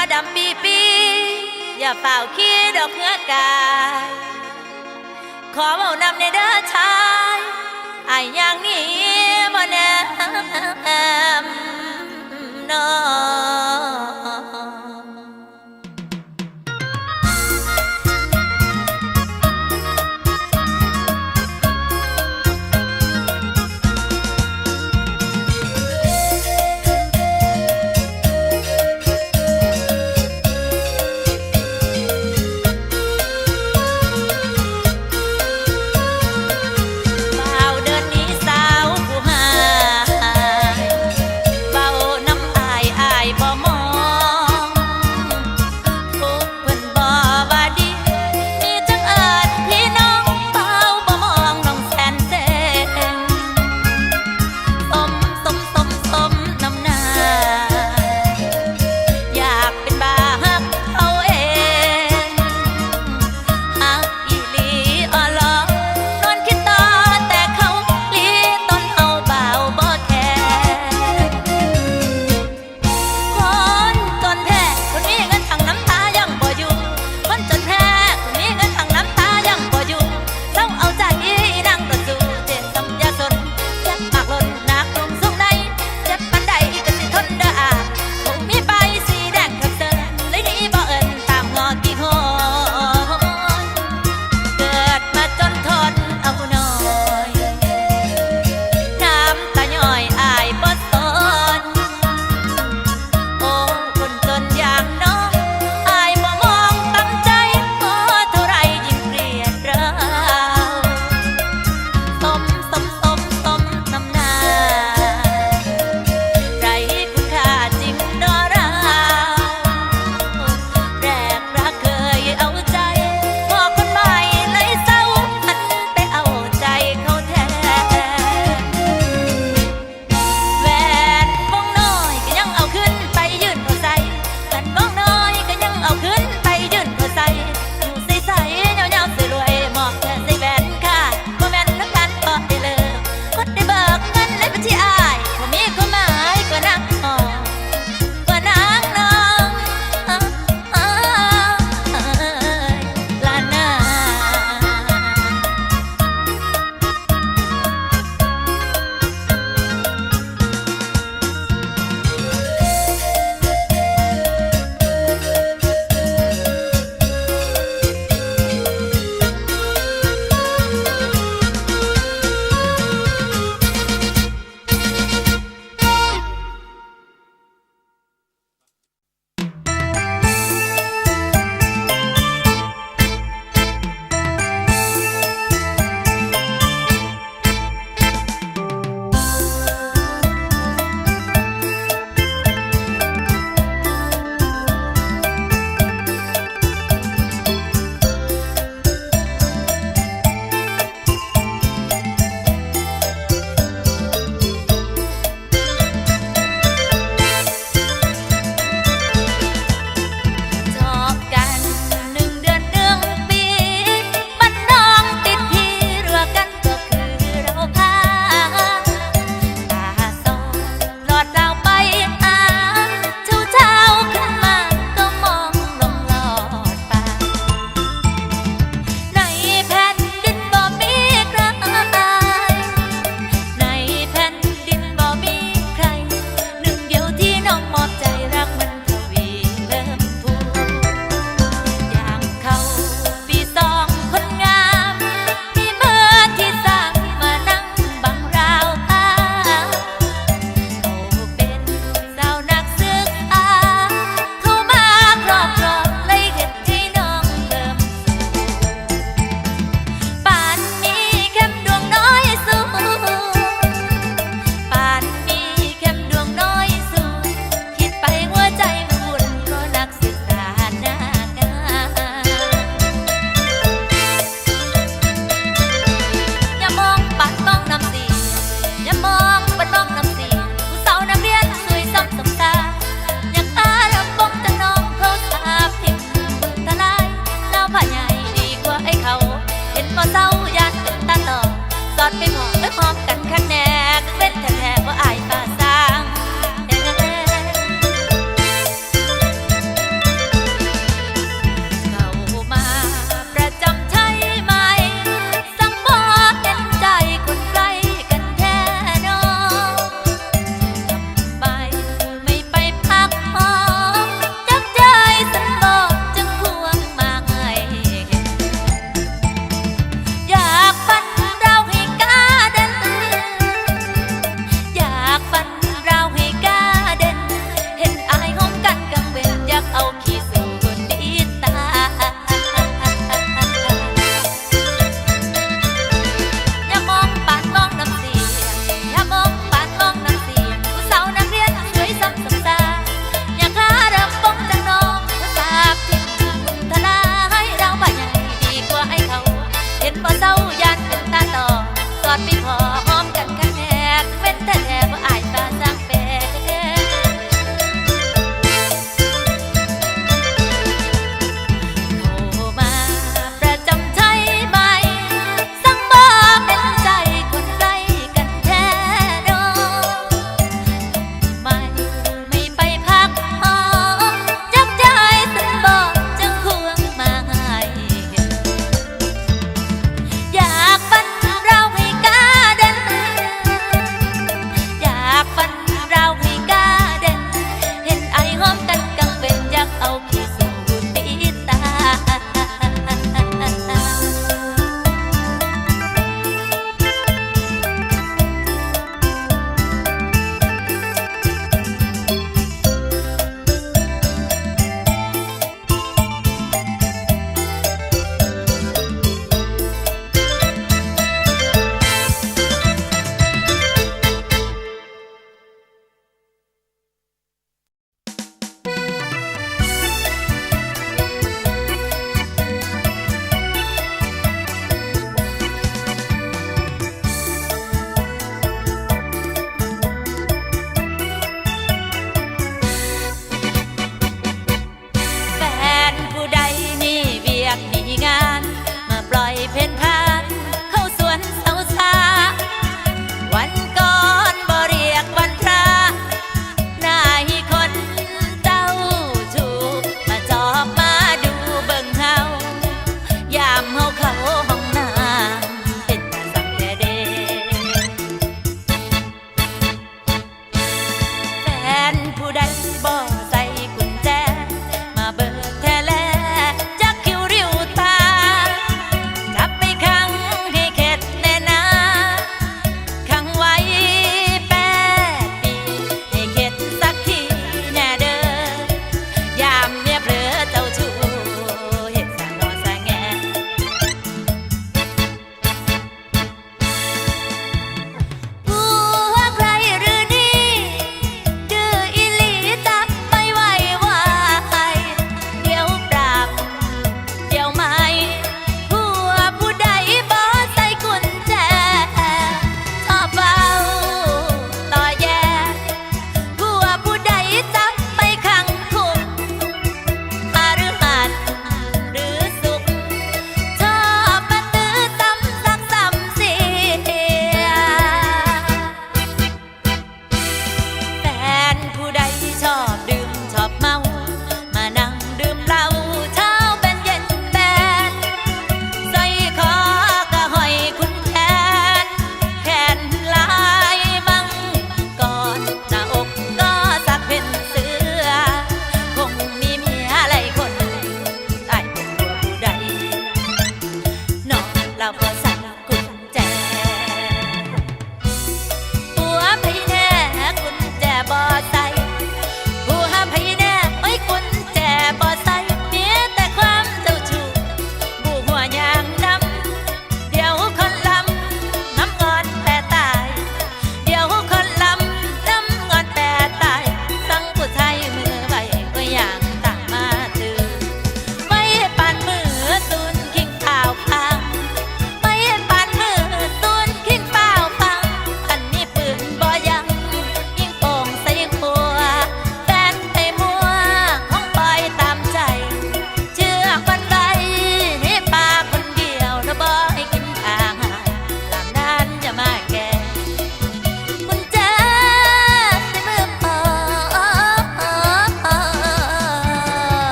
าดำปีปี อย่าเฝ้าขี้ดอกเหือกาย ขอเบานำในเด้อชายไอ้ายอย่างนี้บ่แนมนอ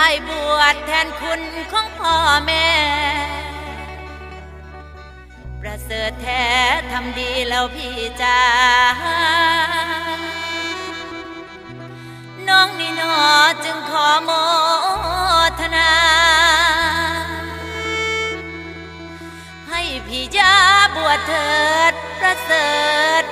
อ้ายบวชแทนคุณของพ่อแม่ ประเสริฐแท้ทำดีแล้วพี่จ้าน้องนี่นอจึงขอโมทนา ให้พี่ยาบวชเถิดประเสริฐ